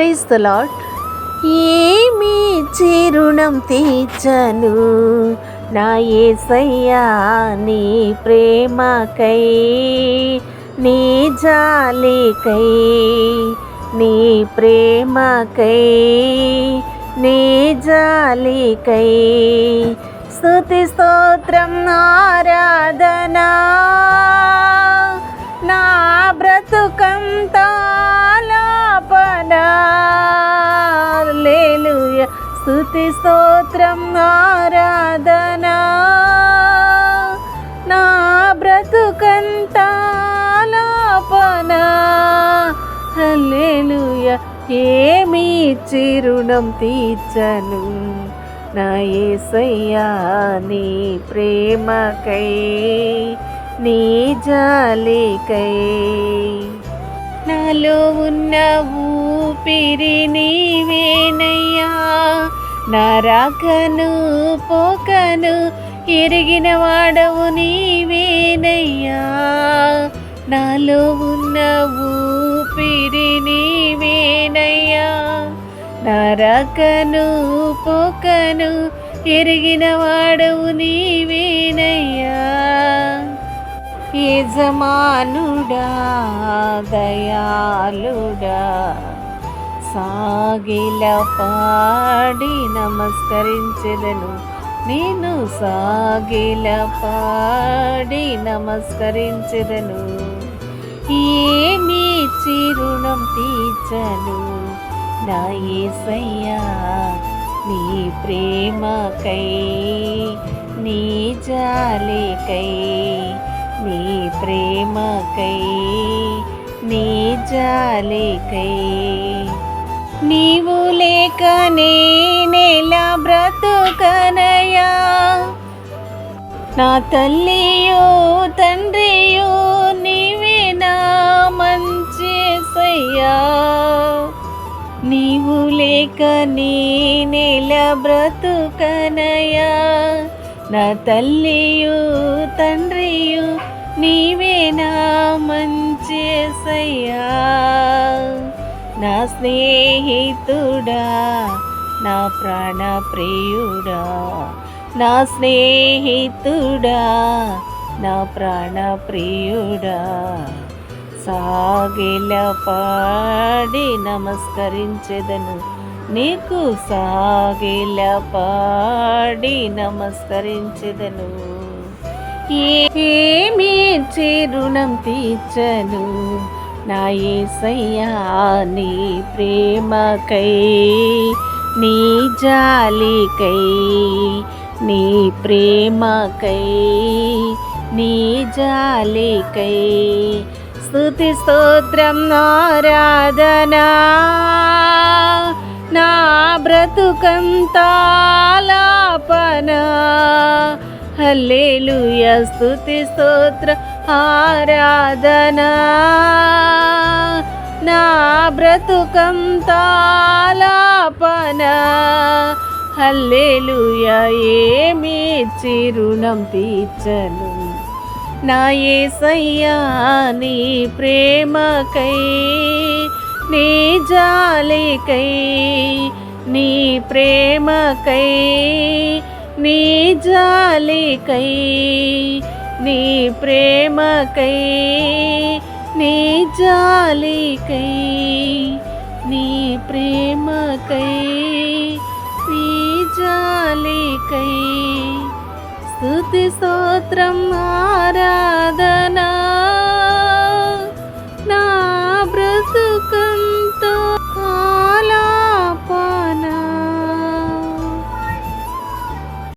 Praise the lord ఏమి చిరుణం తీర్చను. నా ఏసయ్యా నీ ప్రేమకై నీ జాలికై నీ ప్రేమకై నీ జాలికై. స్తుతి స్తోత్రం ఆరాధనా. లేలుయ స్తుతి స్తోత్రం ఆరాధనా. నా బ్రతుకంతా లాపనా హల్లెలూయ ఏమి చిరుణం తీర్చను. నా ఏసయ్యా నీ ప్రేమకై నీ జాలికై. నాలో ఉన్నవు పిరి నీవేనయ్యా. నరకను పోకను ఎరిగిన వాడవు నీవేనయ్యా. నాలో ఉన్న ఊపిరి నీవేనయ్యా. నరకను పోకను ఎరిగిన వాడవు నీవేనయ్యా. యజమానుడా దయాలుడా సాగిల పాడి నమస్కరించెదను. నేను సాగిల పాడి నమస్కరించెదను. ఏమి చిరుణం తీర్చను? నా ఏసయ్యా నీ ప్రేమకై నీ జాలికై నీ ప్రేమకై నీ జాలికై. నీవు లేక నేనెలా బ్రతుకనయా? నా తల్లియో తండ్రియో నీవే నా మంచేసయ్యా నీవు లేక నేనెలా బ్రతుకనయా? నా తల్లియో తండ్రియో నీవే నా మంచేసయ్యా నా స్నేహితుడా నా ప్రాణ ప్రియుడా. నా స్నేహితుడా నా ప్రాణ ప్రియుడా. సాగిల పాడి నమస్కరించెదను నీకు. సాగిల పాడి నమస్కరించెదను ఏమి చిరుణం తీర్చను? నా ఏసయ్యా నీ ప్రేమకై నీ జాలికై నీ ప్రేమకై నీ జాలికై. స్తుతి స్తోత్రం నారాధనా నా బ్రతుకంతాలాపనా హల్లెలూయ స్తుతి స్తోత్ర ఆరాధనా. నా బ్రతుకంతాలాపనా హల్లెలూయ ఏమి చిరుణం తీర్చను. నా యేసయ్యా నీ ప్రేమకై నీ జాలికై నీ ప్రేమకై నీ జాలికై నీ ప్రేమకై నీ జాలికై నీ ప్రేమకై నీ జాలికై. స్తుతి స్తోత్రం ఆరాధన